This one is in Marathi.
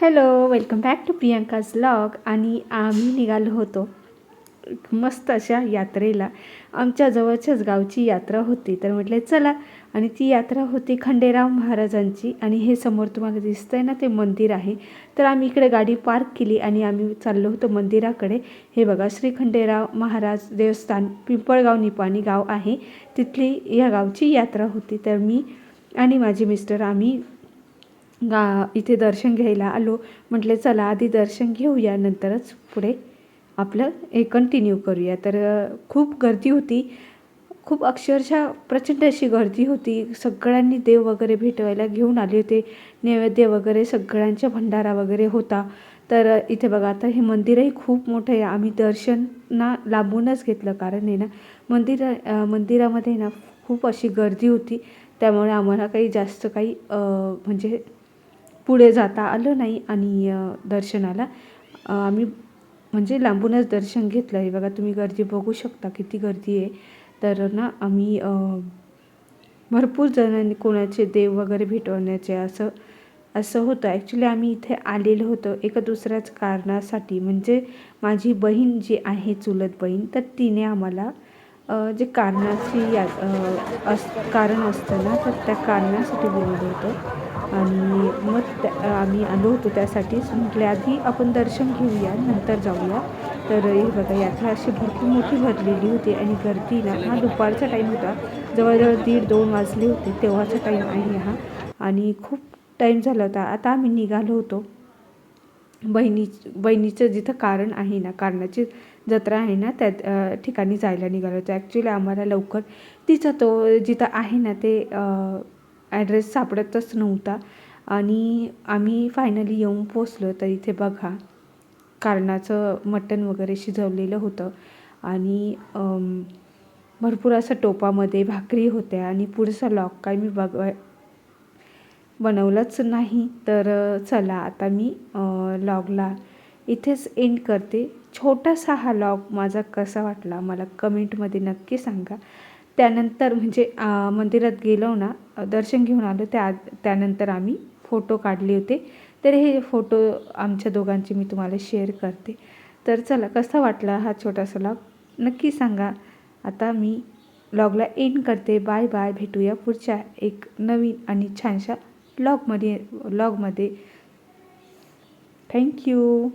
Hello welcome back to Priyanka's blog आणि आम्ही निघालो होतो मस्त अशा यात्रेला. आमच्या जवळच्याच गावची यात्रा होती. तर म्हटले चला. आणि ती यात्रा होती खंडेराव महाराजांची. आणि हे समोर तुम्हाला दिसतंय ना ते मंदिर आहे. तर आम्ही इकडे गाडी पार्क केली आणि आम्ही चाललो होतो मंदिराकडे. हे बघा श्री खंडेराव महाराज देवस्थान पिंपळगाव निपाणी गाव आहे. तिथली या गावची यात्रा होती. तर मी आणि माझे मिस्टर आम्ही गा इथे दर्शन घ्यायला आलो. म्हटले चला आधी दर्शन घेऊया नंतरच पुढे आपलं हे कंटिन्यू करूया. तर खूप गर्दी होती. खूप अक्षरशः प्रचंड अशी गर्दी होती. सगळ्यांनी देव वगैरे भेटवायला घेऊन आले होते. नैवेद्य वगैरे सगळ्यांच्या भंडारा वगैरे होता. तर इथे बघा आता हे मंदिरही खूप मोठं आहे. आम्ही दर्शन ना लांबूनच घेतलं. कारण आहे ना मंदिर मंदिरामध्ये ना खूप अशी गर्दी होती. त्यामुळे आम्हाला काही जास्त काही म्हणजे पुढे जाता आलं नाही आणि दर्शनाला. आम्ही म्हणजे लांबूनच दर्शन घेतलं आहे बघा तुम्ही गर्दी बघू शकता किती गर्दी आहे. तर ना आम्ही भरपूर जणांनी कोणाचे देव वगैरे भेटवण्याचे असं असं होतं. ॲक्च्युली आम्ही इथे आलेलं होतं एका दुसऱ्याच कारणासाठी. म्हणजे माझी बहीण जी आहे चुलत बहीण तर तिने आम्हाला जे कारणाची या अस कारण असतं ना तर त्या कारणासाठी बोलवलं होतं. आणि मग त्या आम्ही आलो होतो त्यासाठीच म्हटले आधी आपण दर्शन घेऊया नंतर जाऊया. तर हे बघा यात्रा अशी भरपूर मोठी भरलेली होती आणि गर्दीला हा दुपारचा टाईम होता. जवळजवळ दीड दोन वाजले होते तेव्हाचा टाईम आहे हा. आणि खूप टाईम झाला होता. आता आम्ही निघालो होतो. बहिणी बहिणीचं जिथं कारण आहे ना कारणाची जत्रा आहे ना त्या ठिकाणी जायला निघालो होतो. ॲक्च्युली आम्हाला लवकर तिचा तो जिथं आहे ना ते ॲड्रेस सापडतच नव्हता. आणि आम्ही फायनली येऊन पोचलो तर इथे बघा कारणाचं मटण वगैरे शिजवलेलं होतं. आणि भरपूर असं टोपामध्ये भाकरी होत्या आणि पुढचा लॉक काय मी बघ बनवलंच नाही. तर चला आता मी लॉगला इथेच एंड करते. छोटासा हा लॉग माझा कसा वाटला मला कमेंटमध्ये नक्की सांगा. त्यानंतर म्हणजे मंदिरात गेलो ना दर्शन घेऊन आलो. त्या त्यानंतर आम्ही फोटो काढले होते. तर हे फोटो आमच्या दोघांचे मी तुम्हाला शेअर करते. तर चला कसा वाटला हा छोटासा लॉग? नक्की सांगा. आता मी लॉगला एंड करते. Bye bye. भेटूया पुढच्या एक नवीन आणि छानशा लॉगमध्ये लॉगमध्ये. थँक्यू